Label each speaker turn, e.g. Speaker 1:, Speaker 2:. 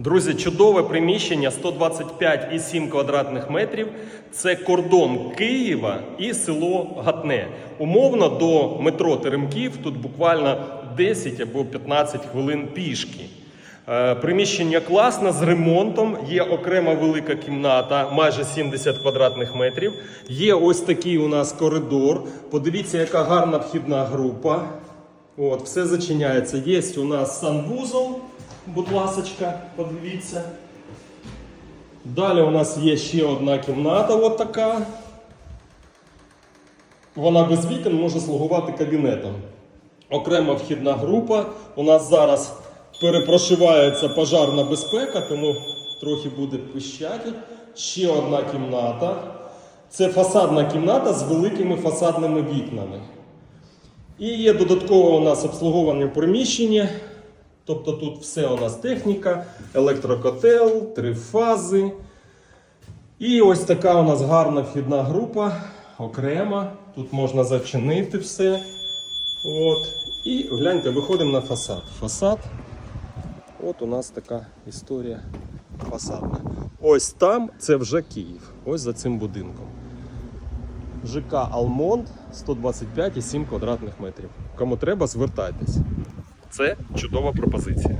Speaker 1: Друзі, чудове приміщення 125,7 квадратних метрів. Це кордон Києва і село Гатне. Умовно до метро Теремків тут буквально 10 або 15 хвилин пішки. Е, Приміщення класне з ремонтом. Є окрема велика кімната, майже 70 квадратних метрів. Є ось такий у нас коридор. Подивіться, яка гарна вхідна група. От, все зачиняється. Є у нас санвузол, будь ласочка, подивіться. Далі у нас є ще одна кімната, от така. Вона без вікон може слугувати кабінетом. Окрема вхідна група. У нас зараз перепрошивається пожарна безпека, тому трохи буде пищати. Ще одна кімната. Це фасадна кімната з великими фасадними вікнами. І є додаткове у нас обслуговування приміщення. Тобто тут все у нас техніка, електрокотел, три фази. І ось така у нас гарна вхідна група, окрема. Тут можна зачинити все. От. І гляньте, виходимо на фасад. Фасад. От у нас така історія фасадна. Ось там це вже Київ. Ось за цим будинком. ЖК Алмонд 125,7 квадратних метрів. Кому треба, звертайтесь. Це чудова пропозиція.